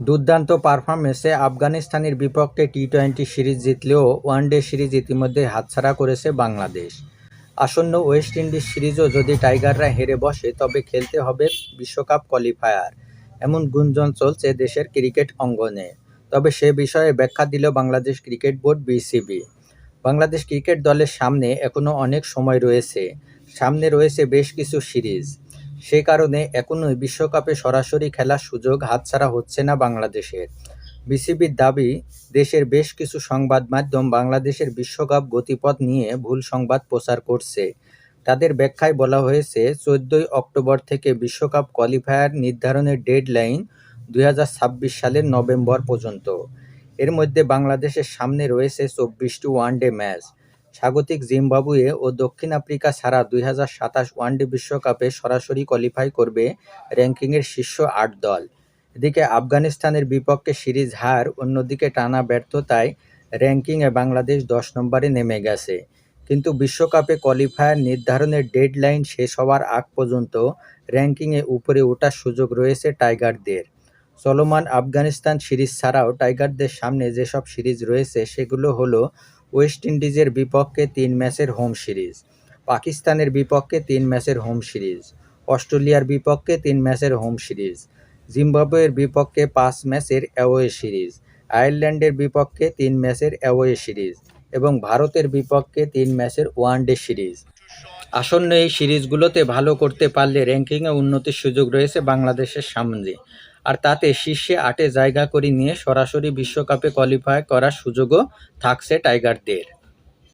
দুর্দান্ত পারফরমেন্সে আফগানিস্তানের বিপক্ষে টি টোয়েন্টি সিরিজ জিতলেও ওয়ানডে সিরিজ ইতিমধ্যে হাতছাড়া করেছে বাংলাদেশ। আসন্ন ওয়েস্ট ইন্ডিজ সিরিজও যদি টাইগাররা হেরে বসে, তবে খেলতে হবে বিশ্বকাপ কোয়ালিফায়ার, এমন গুঞ্জন চলছে দেশের ক্রিকেট অঙ্গনে। তবে সে বিষয়ে ব্যাখ্যা দিল Bangladesh cricket board BCB. Bangladesh cricket দলের সামনে এখনও অনেক সময় রয়েছে। সামনে রয়েছে বেশ কিছু সিরিজ। সে কারণে এখনই বিশ্বকাপে সরাসরি খেলার সুযোগ হাতছাড়া হচ্ছে না বাংলাদেশের। বিসিবির দাবি, দেশের বেশ কিছু সংবাদ মাধ্যম বাংলাদেশের বিশ্বকাপ গতিপথ নিয়ে ভুল সংবাদ প্রচার করছে। তাদের ব্যাখ্যায় বলা হয়েছে, চোদ্দই অক্টোবর থেকে বিশ্বকাপ কোয়ালিফায়ার নির্ধারণের ডেডলাইন দুই হাজার ছাব্বিশ সালের নভেম্বর পর্যন্ত। এর মধ্যে বাংলাদেশের সামনে রয়েছে চব্বিশটি ওয়ানডে ম্যাচ। স্বাগতিক জিম্বাবুয়ে ও দক্ষিণ আফ্রিকা ছাড়া দুই হাজার সাতাশ ওয়ানডে বিশ্বকাপে সরাসরি কোয়ালিফাই করবে র্যাঙ্কিংয়ের শীর্ষ আট দল। এদিকে আফগানিস্তানের বিপক্ষে সিরিজ হার, অন্যদিকে টানা ব্যর্থতায় র্যাঙ্কিংয়ে বাংলাদেশ দশ নম্বরে নেমে গেছে। কিন্তু বিশ্বকাপে কোয়ালিফায়ার নির্ধারণের ডেডলাইন শেষ হওয়ার আগ পর্যন্ত র্যাঙ্কিংয়ে উপরে ওঠার সুযোগ রয়েছে টাইগারদের। চলমান আফগানিস্তান সিরিজ ছাড়াও টাইগারদের সামনে যেসব সিরিজ রয়েছে, সেগুলো হলো ওয়েস্ট ইন্ডিজের বিপক্ষে তিন ম্যাচের হোম সিরিজ, পাকিস্তানের বিপক্ষে তিন ম্যাচের হোম সিরিজ, অস্ট্রেলিয়ার বিপক্ষে তিন ম্যাচের হোম সিরিজ, জিম্বাবুয়ের বিপক্ষে পাঁচ ম্যাচের অ্যাওয়ে সিরিজ, আয়ারল্যান্ডের বিপক্ষে তিন ম্যাচের অ্যাওয়ে সিরিজ এবং ভারতের বিপক্ষে তিন ম্যাচের ওয়ানডে সিরিজ। আসন্ন এই সিরিজগুলোতে ভালো করতে পারলে র্যাঙ্কিংয়ে উন্নতির সুযোগ রয়েছে বাংলাদেশের সামনে। আর তাতে শীর্ষে আটে জায়গা করে নিয়ে সরাসরি বিশ্বকাপে কোয়ালিফাই করার সুযোগও থাকছে টাইগারদের।